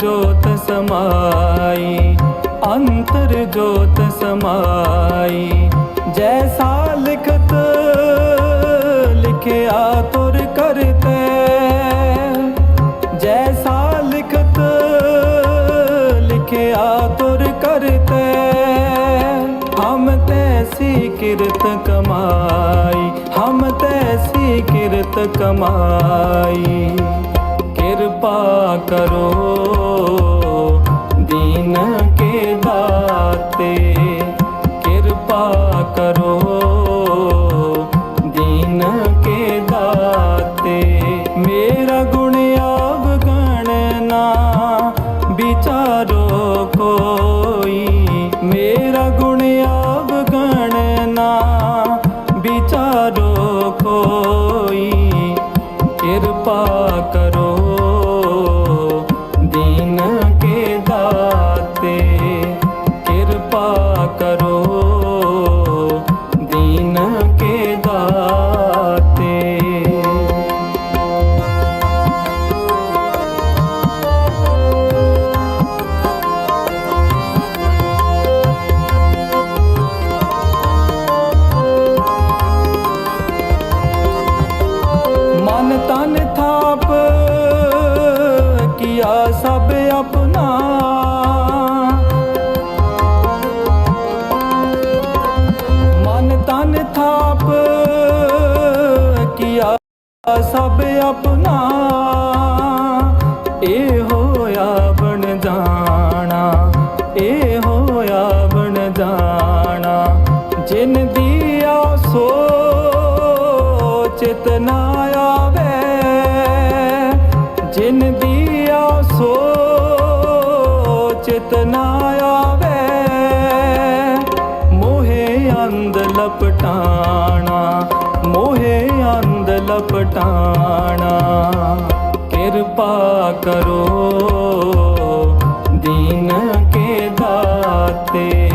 ਜੋਤ ਸਮਾਈ ਅੰਤਰ ਜੋਤ ਸਮਾਈ ਜੈਸਾ ਲਿਖਤ ਲਿਖਿਆ ਤੁਰ ਕਰਤੇ ਜੈਸਾ ਲਿਖਤ ਲਿਖਿਆ ਤੁਰ ਕਰਤੇ ਹਮ ਤੈਸੀ ਕਿਰਤ ਕਮਾਈ ਹਮ ਤੈਸੀ ਕਿਰਤ ਕਮਾਈ ਕਿਰਪਾ ਕਰੋ। ਦੀਨ ਕੇ ਦਾਤੇ ਸਭ ਆਪਣਾ। ਮਨ ਤਨ ਥਾਪ ਕੀਆ ਸਭ ਆਪਣਾ। ਇਹ ਹੋਇਆ ਬਣ ਜਾਣਾ, ਇਹ ਹੋਇਆ ਬਣ ਜਾਣਾ। ਜਿਨ ਦੀਆ ਸੋ ਚਿਤਨਾ ਆਵੇ, ਜਿਨ ਦੀਆ ਸੋ ਚਿਤਨਾ ਆਵੇ ਮੋਹੇ ਅੰਧ ਲਪਟਾਣਾ ਮੋਹੇ ਅੰਧ ਲਪਟਾਣਾ। ਕਿਰਪਾ ਕਰੋ ਦੀਨ ਕੇ ਦਾਤੇ।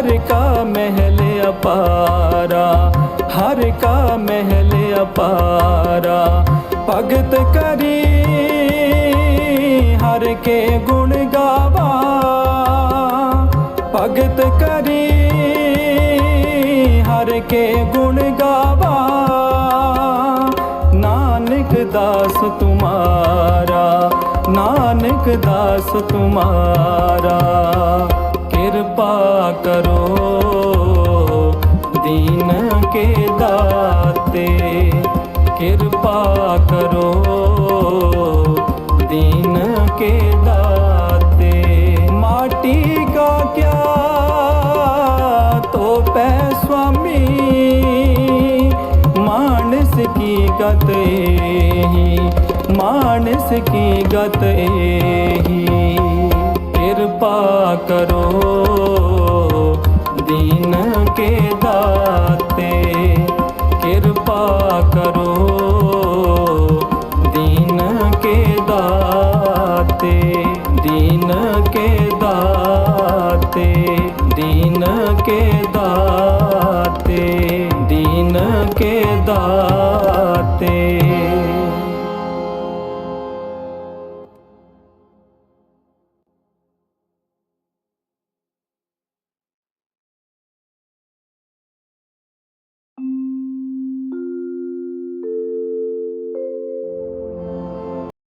ਹਰ ਕਾ ਮਹਿਲ ਅਪਾਰਾ ਹਰ ਕਾ ਮਹਿਲ ਅਪਾਰਾ ਭਗਤ ਕਰੀ ਹਰ ਕੇ ਗੁਣ ਗਾਵਾ ਭਗਤ ਕਰੀ ਹਰ ਕੇ ਗੁਣ ਗਾਵਾ ਨਾਨਕ ਦਾਸ ਤੁਮਾਰਾ ਨਾਨਕ ਦਾਸ ਤੁਮਾਰਾ ਕਿਰਪਾ ਕਰੋ। ਦੀਨ ਕੇ ਦਾਤੇ, ਕਿਰਪਾ ਕਰੋ। ਦੀਨ ਕੇ ਦਾਤੇ, ਮਾਟੀ ਕਾ ਕਿਆ ਤੋ ਪੈ ਸੁਆਮੀ? ਮਾਨਸ ਕੀ ਗਤ ਹੀ ਮਾਨਸ ਕੀ ਗਤ ਹੀ ਕਿਰਪਾ ਕਰੋ। ਦੀਨ ਕੇ ਦਾਤੇ ਕਿਰਪਾ ਕਰੋ। ਦੀਨ ਕੇ ਦਾਤੇ ਦੀਨ ਕੇ